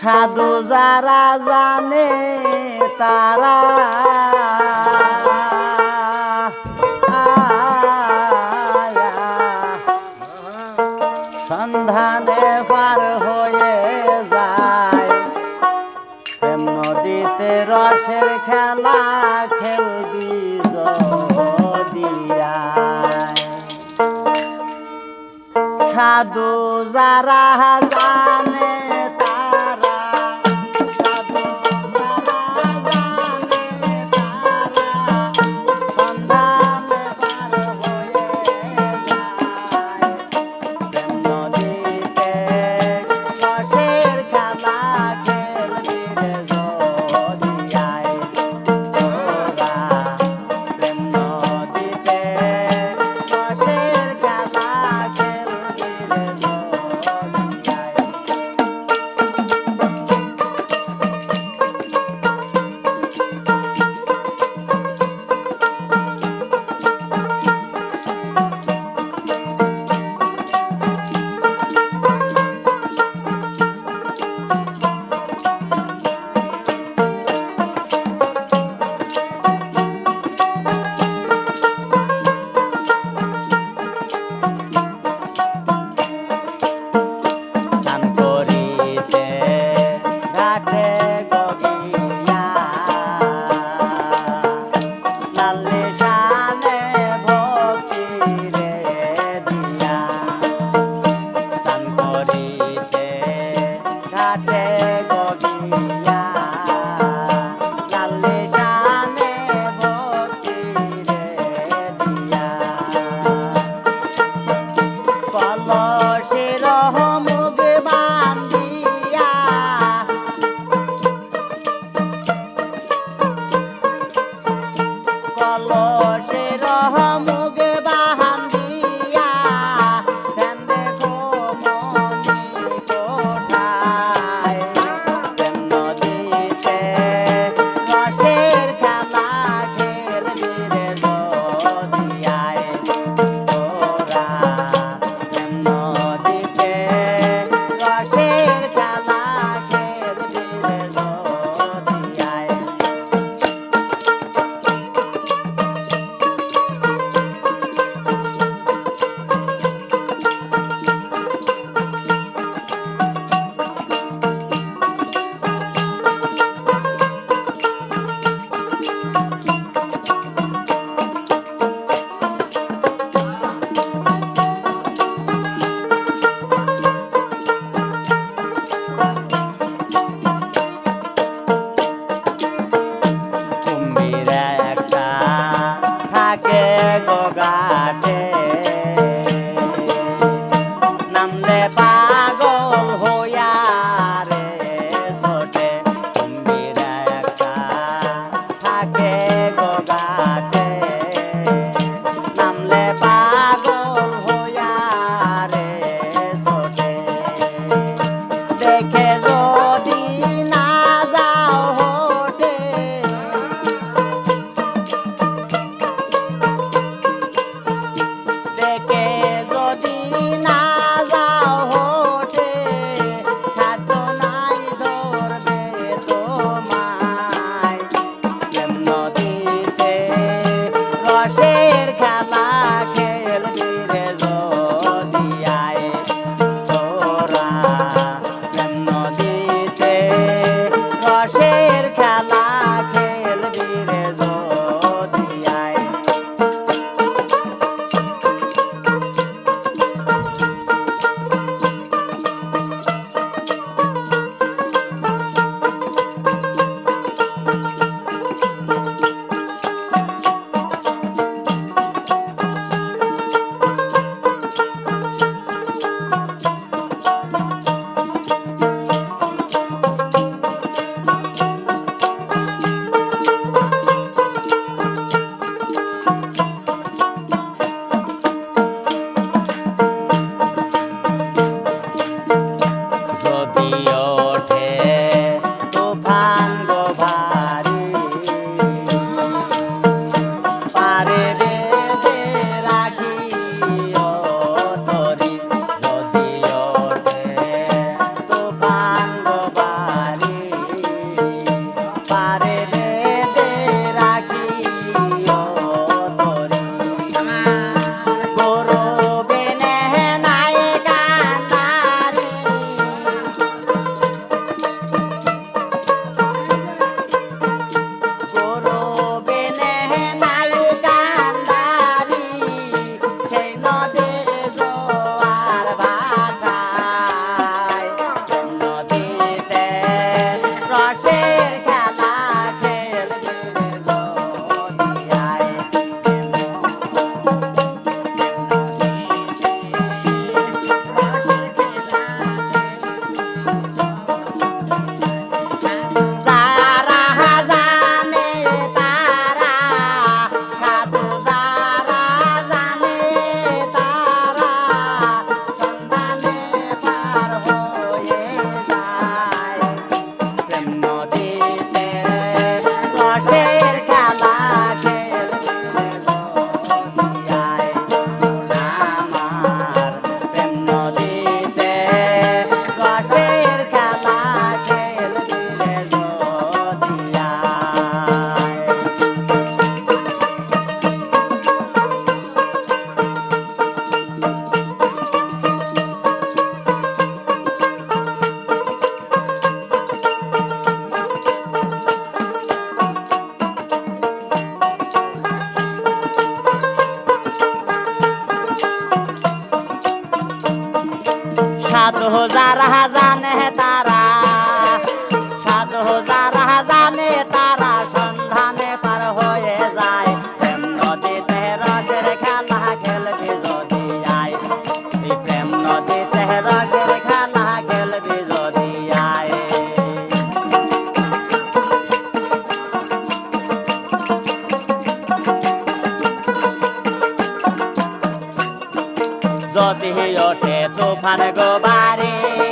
সাধু যারা জানে তারা সন্ধানে পার হয়ে যায়। প্রেম নদীতে রসের খেলা খেলবি সাধু যারা day. तो हो जा रहा जाने है तारा। parede.